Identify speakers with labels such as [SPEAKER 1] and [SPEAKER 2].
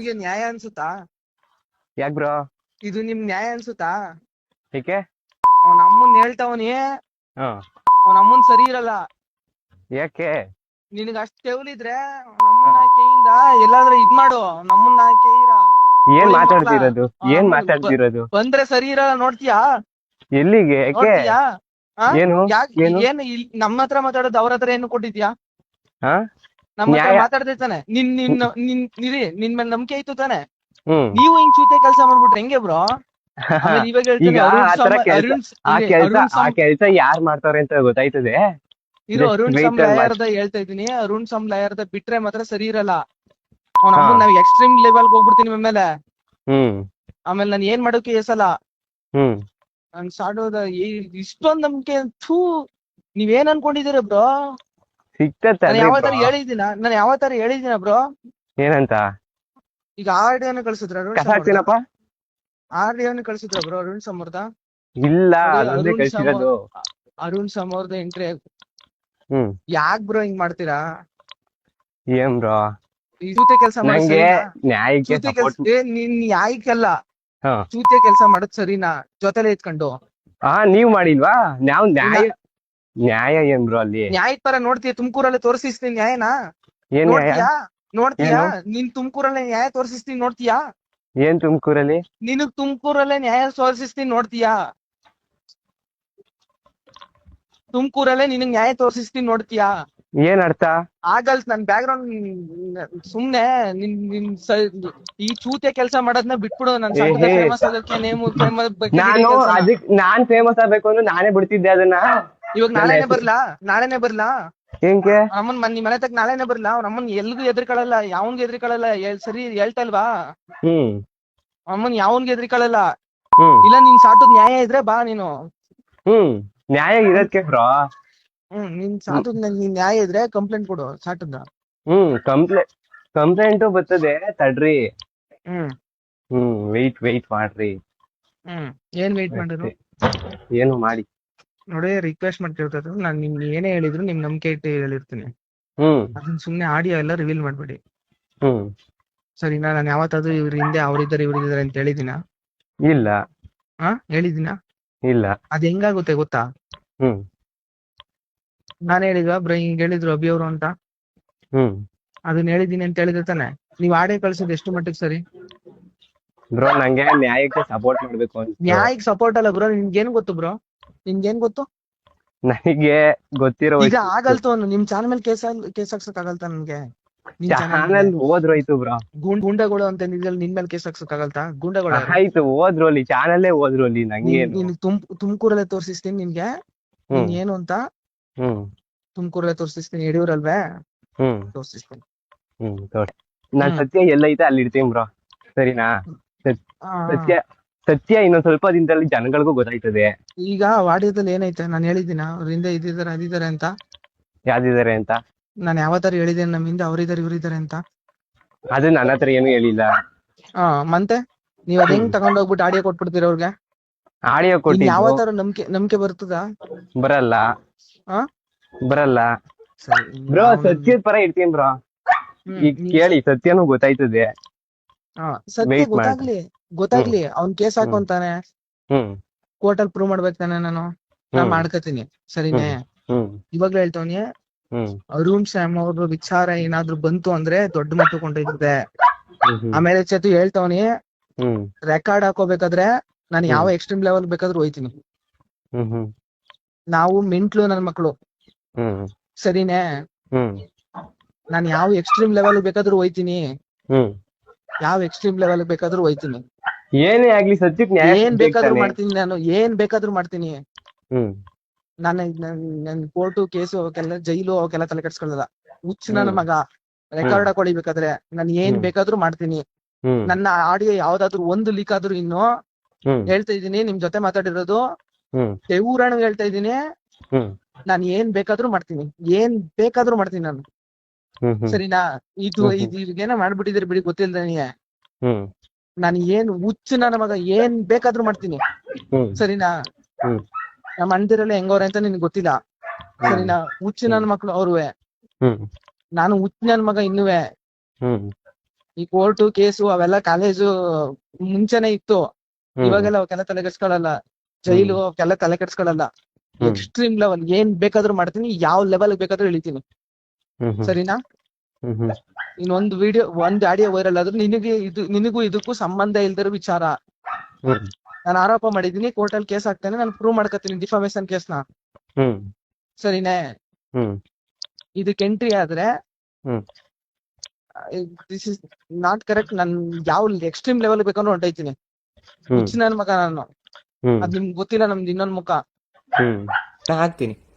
[SPEAKER 1] ನಿಮ್ಗೆ ನ್ಯಾಯ ಅನ್ಸುತ್ತಾ?
[SPEAKER 2] ಯಾಕ್ ಬ್ರೋ?
[SPEAKER 1] ಇದು ನಿಮ್ ನ್ಯಾಯ ಅನ್ಸುತ್ತಾ?
[SPEAKER 2] ಏಕೆ?
[SPEAKER 1] ನಮ್ಮನ್ ಅಮ್ಮನ್ ಹೇಳ್ತಾವನಿ
[SPEAKER 2] ಹಾ.
[SPEAKER 1] ಅವ್ನ ಅಮ್ಮನ್ ಸರಿ ಇರಲ್ಲ.
[SPEAKER 2] ಯಾಕೆ?
[SPEAKER 1] ನಿನಗ ಅಷ್ಟ್ ತೆವಲಿದ್ರೆ ನಮ್ಮನ್ನ ಕೈಯಿಂದ ಎಲ್ಲಾದ್ರೂ ಇದ್ ಮಾಡು ನಮ್ಮನ್ನ ಕೈರ
[SPEAKER 2] ಏನ್ ಮಾತಾಡ್ತಿರೋದು? ಏನ್ ಮಾತಾಡ್ತಿರೋದು?
[SPEAKER 1] ಬಂದ್ರೆ ಸರಿ ಇರಲ್ಲ ನೋಡ್ತೀಯಾ?
[SPEAKER 2] ಎಲ್ಲಿಗೆ? ಯಾಕೆ?
[SPEAKER 1] ನೋಡ್ತೀಯಾ?
[SPEAKER 2] ಏನು?
[SPEAKER 1] ಯಾಕ್
[SPEAKER 2] ಏನು?
[SPEAKER 1] ಏನ್ ಇಲ್ ನಮ್ಮ ಹತ್ರ ಮಾತಾಡೋದು ಅವ್ರ ಹತ್ರ ಏನು ಕೊಟ್ಟಿದ್ಯಾ
[SPEAKER 2] ಹಾ
[SPEAKER 1] ನಮ್ಮ ಹತ್ರ
[SPEAKER 2] ನ್ಯಾಯ-
[SPEAKER 1] ಮಾತಾಡ್ದೆ ತಾನೆ. ನಿನ್ ನಿನ್ ನಿನ್ ನಿರಿ ನಿನ್ ಮೇಲೆ ನಂಬಿಕೆ ಇತ್ತು ತಾನೆ.
[SPEAKER 2] ಹ್ಮ್.
[SPEAKER 1] ನೀವು ಹಿಂಗ್ ಚೂತೆ ಕೆಲಸ ಮಾಡ್ಬಿಟ್ರೆ ಹೆಂಗೆ ಬ್ರೋ? ಆಮೇಲೆ ಇವಾಗ ಹೇಳ್ತೀನಿ
[SPEAKER 2] ಈಗ
[SPEAKER 1] ಅರುಣ್
[SPEAKER 2] ಆ ಕೆಲ್ಸ-
[SPEAKER 1] ಅರುಣ್ ಸ-
[SPEAKER 2] ಆ
[SPEAKER 1] ಇರಿ,
[SPEAKER 2] ಕೆಲ್ಸ
[SPEAKER 1] ಅರುಣ್
[SPEAKER 2] ಆ ಕೆಲ್ಸ ಯಾರ್ ಮಾಡ್ತಾವ್ರೆ ಅಂತ ಗೊತ್ತಾಯ್ತದೆ?
[SPEAKER 1] ಇರೋ
[SPEAKER 2] just
[SPEAKER 1] Arun
[SPEAKER 2] wait
[SPEAKER 1] some
[SPEAKER 2] and watch.
[SPEAKER 1] ಲಾಯರ್ದ ಹೇಳ್ತಾ ಇದೀನಿ ಅರುಣ್ ಸಮ್ ಲಯರ್ದ ಬಿಟ್ರೆ ಮಾತ್ರ ಸರಿ ಇರಲ್ಲ. ಅವ್ನ
[SPEAKER 2] ಹಾ.
[SPEAKER 1] ಅಮ್ಮನ್ ನಾವ್ ಎಕ್ಸ್ಟ್ರೀಮ್ ಲೆವೆಲ್ ಹೋಗ್ಬಿಡ್ತೀನಿ ಆಮೇಲೆ
[SPEAKER 2] ಹ್ಮ್.
[SPEAKER 1] ಆಮೇಲೆ ನಾನು ಏನ್ ಮಾಡೋಕೆ ಎಸಲ್ಲ
[SPEAKER 2] ಹ್ಮ್.
[SPEAKER 1] ನನ್ ಸಾಡೋದ ಇಷ್ಟೊಂದ್ ನಂಬಿಕೆ ಥೂ ನೀವೇನ್ ಅನ್ಕೊಂಡಿದೀರ ಬ್ರೋ?
[SPEAKER 2] ಸಿಕ್ತತ್ತೆ
[SPEAKER 1] ನಾನು
[SPEAKER 2] bro.
[SPEAKER 1] ಹೇಳಿದ್ದೀನ ನಾನು ಯಾವತ್ತಾರ ಹೇಳಿದ್ದೀನ ಬ್ರೋ
[SPEAKER 2] ಏನಂತ?
[SPEAKER 1] ಈಗ ಆರ್ಡಿಯೋನ ಕಳ್ಸಿದ್ರ ಅರುಣ್
[SPEAKER 2] ಕಸ ಹಾಕ್ತೀನಪ್ಪ
[SPEAKER 1] ಅನ್ನು ಕಳ್ಸಿದ್ರ ಬ್ರೋ ಅರುಣ್ ಸಮರ್ದ
[SPEAKER 2] ಇಲ್ಲ ಅದೊಂದೇ
[SPEAKER 1] ಅರುಣ್
[SPEAKER 2] ಕಳ್ಸಿರೋದು.
[SPEAKER 1] ಅರುಣ್ ಸಮರ್ದ ಎಂಟ್ರಿ
[SPEAKER 2] ಹ್ಮ್.
[SPEAKER 1] ಯಾಕ್ ಬ್ರೋ ಹಿಂಗ್ ಮಾಡ್ತೀರಾ?
[SPEAKER 2] ಏನ್ ಬ್ರೋ
[SPEAKER 1] ಚೂತೆ ಕೆಲಸ
[SPEAKER 2] ನಂಗೆ ನ್ಯಾಯಕ್ಕೆ ಸಪೋರ್ಟ್
[SPEAKER 1] ನಿನ್
[SPEAKER 2] ನ್ಯಾಯಕ್ಕೆಲ್ಲ.
[SPEAKER 1] ಚೂತೆ ಕೆಲಸ ಮಾಡೋದ್ ಸರಿನಾ? ಜೊತೆಲೆ ಇತ್ಕೊಂಡು
[SPEAKER 2] ಹಾ ನೀವ್ ಮಾಡಿಲ್ವಾ? ನಾವ್ ನ್ಯಾಯ ನ್ಯಾಯ ಏನ್ ಬ್ರೋ ಅಲ್ಲಿ?
[SPEAKER 1] ನ್ಯಾಯ ಪರ ನೋಡ್ತೀಯ ತುಮಕೂರಲ್ಲಿ ತೋರಿಸ್ತೀನಿ ನ್ಯಾಯನಾ.
[SPEAKER 2] ಏನ್ ನ್ಯಾಯ?
[SPEAKER 1] ನೋಡ್ತೀಯಾ? ನೋಡ್ತೀಯಾ?
[SPEAKER 2] ಏನು?
[SPEAKER 1] ನಿನ್ ತುಮಕೂರಲ್ಲೇ ನ್ಯಾಯ ತೋರಿಸ್ತೀನಿ ನೋಡ್ತೀಯಾ?
[SPEAKER 2] ಏನ್ ತುಮಕೂರಲ್ಲಿ?
[SPEAKER 1] ನಿನಗ್ ತುಮಕೂರಲ್ಲೇ ನ್ಯಾಯ ತೋರಿಸ್ತೀನಿ ನೋಡ್ತೀಯಾ? ತುಮಕೂರಲ್ಲೇ ನಿನಗ್ ನ್ಯಾಯ ತೋರಿಸ್ತೀನಿ ನೋಡ್ತೀಯಾ?
[SPEAKER 2] ಏನ್ ಅರ್ಥ?
[SPEAKER 1] ಆಗಲ್ಸ್ ನನ್ ಬ್ಯಾಕ್ ಗ್ರೌಂಡ್ ಸುಮ್ನೆ ನಿನ್ ನಿನ್ ಸ- ಈ ಚೂತೆ ಕೆಲಸ ಮಾಡೋದನ್ನ ಬಿಟ್ಬಿಡು ನನ್
[SPEAKER 2] ಏ.
[SPEAKER 1] ಫೇಮಸ್ ನೇಮು ಫೇಮಸ್
[SPEAKER 2] ನಾನು ಅದಕ್ ನಾನ್ ಫೇಮಸ್ ಆಗ್ಬೇಕು ಅಂದ್ರೆ ನಾನೇ ಬಿಡ್ತಿದ್ದೆ ಅದನ್ನ.
[SPEAKER 1] ಇವಾಗ ನಾಳೆನೆ ಬರ್ಲಾ? ನಾಳೆನೆ ಬರ್ಲಾ?
[SPEAKER 2] ಏನ್ಕೆ?
[SPEAKER 1] ಅಮ್ಮನ್ ಮನ್ ನಿಮ್ ಮನೆ ನಾಳೆನೆ ಬರ್ಲಾ? ಅವ್ರ ಅಮ್ಮನ್ ಎಲ್ಗೂ ಎದ್ರಿಕೊಳ್ಳಲ್ಲ ಯಾವನ್ಗೂ ಎದ್ರಿಕೊಳ್ಳಲ್ಲ ಎಲ್ ಸರಿ ಹೇಳ್ತಲ್ವಾ?
[SPEAKER 2] ಹ್ಮ್.
[SPEAKER 1] ಅಮ್ಮನ್ ಯಾವನ್ ಎದ್ರಿಕೊಳ್ಳಲ್ಲ?
[SPEAKER 2] ಹ್ಮ್.
[SPEAKER 1] ಇಲ್ಲ ನಿನ್ ಸಾಟದ್ ನ್ಯಾಯ ಇದ್ರೆ ಬಾ ನೀನು.
[SPEAKER 2] ಹ್ಮ್. ನ್ಯಾಯ ಇರೋದ್ಕೆ ಬ್ರೋ.
[SPEAKER 1] ಹ್ಮ್ ನಿನ್ ಸಾಟದ್ ನೀನ್ ನ್ಯಾಯ ಇದ್ರೆ ಕಂಪ್ಲೇಂಟ್ ಕೊಡು ಸಾಟದ
[SPEAKER 2] ಹ್ಮ್ ಕಂಪ್ಲೇಂಟ್ ಕಂಪ್ಲೇಂಟು ಬರ್ತದೆ ತಡ್ರಿ.
[SPEAKER 1] ಹ್ಮ್.
[SPEAKER 2] ಹ್ಮ್ ವೆಯ್ಟ್ ವೆಯ್ಟ್ ಮಾಡ್ರಿ.
[SPEAKER 1] ಹ್ಮ್ ಏನ್ ವೇಟ್ ಮಾಡಿದ್ರು?
[SPEAKER 2] ಏನು ಮಾಡಿ?
[SPEAKER 1] ನೋಡಿ ರಿಕ್ವೆಸ್ಟ್ ಮಾಡ್ತಿರ್ತದ ನಾನು ನಿಮ್ಗೆ ಏನೇ ಹೇಳಿದ್ರು ನಿಮ್ ನಂಬಿಕೆ ಇಟ್ಟು ಹೇಳಿರ್ತೀನಿ.
[SPEAKER 2] ಹ್ಮ್.
[SPEAKER 1] ಅದನ್ನ ಸುಮ್ನೆ ಆಡಿಯೋ ಎಲ್ಲ ರಿವೀಲ್ ಮಾಡ್ಬೇಡಿ.
[SPEAKER 2] ಹ್ಮ್.
[SPEAKER 1] ಸರಿನಾ? ನಾನು ಯಾವತ್ತಾದ್ರೂ ಇವ್ರ ಹಿಂದೆ ಅವ್ರಿದ್ದಾರೆ ಇವ್ರಿದ್ದಾರೆ ಅಂತ ಹೇಳಿದಿನ
[SPEAKER 2] ಇಲ್ಲ.
[SPEAKER 1] ಹಾ ಹೇಳಿದಿನ
[SPEAKER 2] ಇಲ್ಲ.
[SPEAKER 1] ಅದ್ ಹೆಂಗಾಗುತ್ತೆ ಗೊತ್ತಾ?
[SPEAKER 2] ಹ್ಮ್.
[SPEAKER 1] ನಾನ್ ಹೇಳಿದ್ವಾ ಬ್ರೋ ಹಿಂಗ್ ಹೇಳಿದ್ರು ಅಭಿ ಅವರು ಅಂತ?
[SPEAKER 2] ಹ್ಮ್.
[SPEAKER 1] ಅದನ್ನ ಹೇಳಿದೀನಿ ಅಂತ ಹೇಳಿದ್ರೆ ತಾನೆ? ನೀವ್ ಆಡಿಯೋ ಕಳ್ಸೋದು ಎಷ್ಟು ಮಟ್ಟಿಗೆ ಸರಿ?
[SPEAKER 2] ಬ್ರೋ ನಂಗೆ ನ್ಯಾಯಕ್ಕೆ ಸಪೋರ್ಟ್ ಮಾಡ್ಬೇಕು ಅಂತ
[SPEAKER 1] ನ್ಯಾಯಕ್ ಸಪೋರ್ಟ್ ಅಲ್ಲ ಬ್ರೋ ನಿಮ್ಗೇನ್ ಗೊತ್ತು ಬ್ರೋ? ನಿಮ್ಗೇನ್ ಗೊತ್ತು?
[SPEAKER 2] ನನಗೆ ಗೊತ್ತಿರೋ
[SPEAKER 1] ಈಗ ಆಗಲ್ತು ಅನ್ನು ನಿಮ್ ಚಾನಲ್ ಮೇಲೆ ಕೇಸ್ ಕೇಸ್ ಹಾಕ್ಸಕ್ ಆಗಲ್ತಾ ನನ್ಗೆ ಚಾನಲ್
[SPEAKER 2] ಚಾನಲ್ ಹೋದ್ರೋಯ್ತು ಬ್ರೋ.
[SPEAKER 1] ಗುಂಡಗಳು ಅಂತ ನಿದ್ರಲ್ಲಿ ನಿನ್ ಮೇಲೆ ಕೇಸ್ ಹಾಕ್ಸಕ್ ಆಗಲ್ತಾ? ಗುಂಡಗಳು?
[SPEAKER 2] ಆಯ್ತು ಹೋದ್ರು ಅಲ್ಲಿ ಚಾನಲ್ಲೇ ಹೋದ್ರು ಅಲ್ಲಿ ನಂಗೆ
[SPEAKER 1] ನಿನ್ ತುಮ್ ತುಮಕೂರಲ್ಲೇ ತೋರಿಸ್ತೀನಿ ನಿನ್ಗೆ.
[SPEAKER 2] ಹ್ಮ್.
[SPEAKER 1] ನೀನ್ ಏನು ಅಂತ?
[SPEAKER 2] ಹ್ಮ್.
[SPEAKER 1] ತುಮಕೂರಲ್ಲೇ ತೋರಿಸ್ತೀನಿ ಯಡಿಯೂರಲ್ವೇ?
[SPEAKER 2] ಹ್ಮ್.
[SPEAKER 1] ತೋರಿಸ್ತೀನಿ
[SPEAKER 2] ಹ್ಮ್ ತೋರಿ ನಾನ್ ಸತ್ಯ ಎಲ್ಲ ಎಲ್ಲೈತೆ ಅಲ್ಲಿ ಇರ್ತೀನಿ ಬ್ರೋ. ಸರಿನಾ? ಸತ್ಯ ಸತ್ಯ ಇನ್ನೊಂದ್ ಸ್ವಲ್ಪ ದಿನದಲ್ಲಿ ಜನಗಳಿಗೂ ಗೊತ್ತಾಯ್ತದೆ.
[SPEAKER 1] ಈಗ ವಾಡ್ಯದಲ್ಲಿ ಏನೈತೆ? ನಾನು ಹೇಳಿದ್ದೀನ? ಅವ್ರಿಂದ ಇದಿದ್ದಾರೆ ಅದಿದ್ದಾರೆ ಅಂತ?
[SPEAKER 2] ಯಾವ್ದಿದಾರೆ ಅಂತ?
[SPEAKER 1] ನಾನು ಯಾವತ್ತಾರು ಹೇಳಿದ್ದೇನೆ ನಮ್ಮ ಹಿಂದೆ ಅವ್ರಿದ್ದಾರೆ ಇವ್ರಿದ್ದಾರೆ ಅಂತ?
[SPEAKER 2] ಅದು ನನ್ನ ಹತ್ರ ಏನು ಹೇಳಿಲ್ಲ.
[SPEAKER 1] ಹಾ ಮತ್ತೆ? ನೀವ್ ಅದ್ ಹೆಂಗ್ ತಗೊಂಡೋಗ್ಬಿಟ್ಟು ಆಡಿಯೋ ಕೊಟ್ಬಿಡ್ತೀರ ಅವ್ರಿಗೆ?
[SPEAKER 2] ಆಡಿಯೋ
[SPEAKER 1] ಕೊಟ್ಟಿ
[SPEAKER 2] ಯಾವ
[SPEAKER 1] ತರ ನಂಬಿಕೆ ನಂಬಿಕೆ ಬರ್ತದ?
[SPEAKER 2] ಬರಲ್ಲ.
[SPEAKER 1] ಆ?
[SPEAKER 2] ಬರಲ್ಲ.
[SPEAKER 1] ಸರಿ
[SPEAKER 2] ಬ್ರೋ
[SPEAKER 1] ಸತ್ಯ
[SPEAKER 2] ಸತ್ಯದ ಪರ ಇರ್ತೀನಿ ಬ್ರೋ.
[SPEAKER 1] ಹ್ಮ್,
[SPEAKER 2] ಈಗ
[SPEAKER 1] ನೀವ್
[SPEAKER 2] ಕೇಳಿ ಸತ್ಯನೂ ಗೊತ್ತಾಯ್ತದೆ.
[SPEAKER 1] ಹಾ, ಸತ್ಯ
[SPEAKER 2] wait ಮಾಡು.
[SPEAKER 1] ಗೊತ್ತಾಗ್ಲಿ. ಗೊತ್ತಾಗ್ಲಿ ಅವ್ನ್ ಕೇಸ್. ಹಾಕೊಂತಾನೆ. ಕೋರ್ಟ್ ಅಲ್ಲಿ ಪ್ರೂವ್ ಮಾಡ್ಬೇಕು ತಾನೆ ನಾನು ನಾ ಮಾಡ್ಕೋತೀನಿ. ಸರಿನೇ? ಇವಾಗ್ಲೂ ಹೇಳ್ತವನಿ ಅರುಣ್ ಶ್ಯಾಮ್ ಅವ್ರ ವಿಚಾರ ಏನಾದ್ರು ಬಂತು ಅಂದ್ರೆ ದೊಡ್ಡ ಮಟ್ಟ
[SPEAKER 2] ಹ್ಮ್.
[SPEAKER 1] ಆಮೇಲೆ ಚೇತು ಹೇಳ್ತವನಿ ರೆಕಾರ್ಡ್ ಹಾಕೋಬೇಕಾದ್ರೆ ನಾನು ಯಾವ ಎಕ್ಸ್ಟ್ರೀಮ್ ಲೆವೆಲ್ ಬೇಕಾದ್ರೂ ಹೋಯ್ತೀನಿ. ನಾವು ಮೆಂಟ್ಲು ನನ್ ಮಕ್ಳು.
[SPEAKER 2] ಹ್ಮ್.
[SPEAKER 1] ಸರಿನೇ? ನಾನು ಯಾವ ಎಕ್ಸ್ಟ್ರೀಮ್ ಲೆವೆಲ್ ಬೇಕಾದ್ರೂ ಹೋಯ್ತೀನಿ. ಯಾವ ಎಕ್ಸ್ಟ್ರೀಮ್ ಲೆವೆಲ್ ಬೇಕಾದ್ರೂ ಹೋಯ್ತೀನಿ.
[SPEAKER 2] ಏನೇ ಆಗ್ಲಿ ಸತ್ಯಕ್ ನ್ಯಾಯ
[SPEAKER 1] ಏನ್ ಬೇಕಾದ್ರೂ ಮಾಡ್ತೀನಿ ನಾನು ಏನ್ ಬೇಕಾದ್ರೂ ಮಾಡ್ತೀನಿ.
[SPEAKER 2] ಹ್ಮ್.
[SPEAKER 1] ನಾನು ನನ್ ಕೋರ್ಟು ಕೇಸು ಅವಕ್ಕೆಲ್ಲ ಜೈಲು ಅವಕ್ಕೆಲ್ಲ ತಲೆ ಕೆಡ್ಸ್ಕೊಳ್ಳಲ್ಲ. ಹುಚ್ಚ ನನ್ನ ಮಗ. ರೆಕಾರ್ಡ್ ಹಾಕೊಳಿಬೇಕಾದ್ರೆ ನಾನು ಏನ್. ಬೇಕಾದ್ರೂ ಮಾಡ್ತೀನಿ.
[SPEAKER 2] ಹ್ಮ್.
[SPEAKER 1] ನನ್ನ ಆಡಿಯೋ ಯಾವ್ದಾದ್ರು ಒಂದು ಲೀಕ್ ಆದ್ರೂ ಇನ್ನು
[SPEAKER 2] ಹ್ಮ್.
[SPEAKER 1] ಹೇಳ್ತಾ ಇದೀನಿ ನಿಮ್ ಜೊತೆ ಮಾತಾಡಿರೋದು.
[SPEAKER 2] ಹ್ಮ್.
[SPEAKER 1] ದೇವೂರಣ ಹೇಳ್ತಾ ಇದೀನಿ
[SPEAKER 2] ಹ್ಮ್.
[SPEAKER 1] ನಾನು ಏನ್ ಬೇಕಾದ್ರೂ ಮಾಡ್ತೀನಿ. ಏನ್ ಬೇಕಾದ್ರೂ ಮಾಡ್ತೀನಿ ನಾನು. ಸರಿನಾ? ಇದು
[SPEAKER 2] ಹ್ಮ್ ಹ್ಮ್.
[SPEAKER 1] ಇದು ಇವ್ರಿಗೇನೋ ಮಾಡ್ಬಿಟ್ಟಿದ್ರೆ ಬಿಡಿ ಗೊತ್ತಿಲ್ಲ ನನಗೆ ನಾನು ಏನ್ ಹುಚ್ಚು ನನ್ನ ಮಗ ಏನ್ ಬೇಕಾದ್ರೂ ಮಾಡ್ತೀನಿ. ಸರಿನಾ. ನಮ್ಮ ಅಣ್ಣದಿರಲ್ಲ ಹೆಂಗವ್ರೆ ಅಂತ ನಿನ್ಗೆ ಗೊತ್ತಿಲ್ಲ. ಸರಿನಾ? ಹುಚ್ಚು ನನ್ನ ಮಕ್ಳು ಅವ್ರುವೆ. ನಾನು ಹುಚ್ಚು ನನ್ನ ಮಗ ಇನ್ನುವೆ. ಈ ಕೋರ್ಟು ಕೇಸು ಅವೆಲ್ಲ ಕಾಲೇಜು ಮುಂಚೆನೆ ಇತ್ತು. ಇವಾಗೆಲ್ಲ ಅವಕ್ಕೆಲ್ಲ ತಲೆ ಕೆಡ್ಸ್ಕೊಳಲ್ಲ. ಜೈಲು ಅವಕ್ಕೆಲ್ಲ ತಲೆ ಕೆಡ್ಸ್ಕೊಳಲ್ಲ. ಎಕ್ಸ್ಟ್ರೀಮ್ ಲೆವೆಲ್ ಏನ್ ಬೇಕಾದ್ರೂ ಮಾಡ್ತೀನಿ ಯಾವ ಲೆವೆಲ್ ಬೇಕಾದ್ರೂ ಇಳಿತೀನಿ. ಸರಿನಾ? ಇನ್ನೊಂದು ವಿಡಿಯೋ ಒಂದ್ ಆಡಿಯೋ ವೈರಲ್ ಆದ್ರೆ ನಿನಗೆ ಇದು ನಿನಗೂ ಇದಕ್ಕೂ ಸಂಬಂಧ ಇಲ್ದಿರೋ ವಿಚಾರ. ನಾನು ಆರೋಪ ಮಾಡಿದೀನಿ ಕೋರ್ಟಲ್ಲಿ ಕೇಸ್ ಹಾಕ್ತೇನೆ ನಾನು ಪ್ರೂವ್ ಮಾಡ್ಕೊತೀನಿ ಡಿಫಾಮೇಶನ್ ಕೇಸ್
[SPEAKER 2] ಹ್ಮ್.
[SPEAKER 1] ಸರಿನೇ?
[SPEAKER 2] ಹ್ಮ್.
[SPEAKER 1] ಇದಕ್ಕೆ ಎಂಟ್ರಿ ಆದ್ರೆ
[SPEAKER 2] ಹ್ಮ್.
[SPEAKER 1] ದಿಸ್ ಇಸ್ ನಾಟ್ ಕರೆಕ್ಟ್ ನನ್ ಯಾವ ಎಕ್ಸ್ಟ್ರೀಮ್ ಲೆವೆಲ್ ಬೇಕಂದ್ರೆ ಹೊಂಟೈತೀನಿ. ಹುಚ್ಚ ನನ್ ಮಗ ನಾನು. ಅದ್ ನಿಮ್ಗೆ ಗೊತ್ತಿಲ್ಲ ನಮ್ದು ಇನ್ನೊಂದ್ ಮುಖ.
[SPEAKER 2] ಹ್ಮ್.
[SPEAKER 3] ಹಾಕ್ತೀನಿ.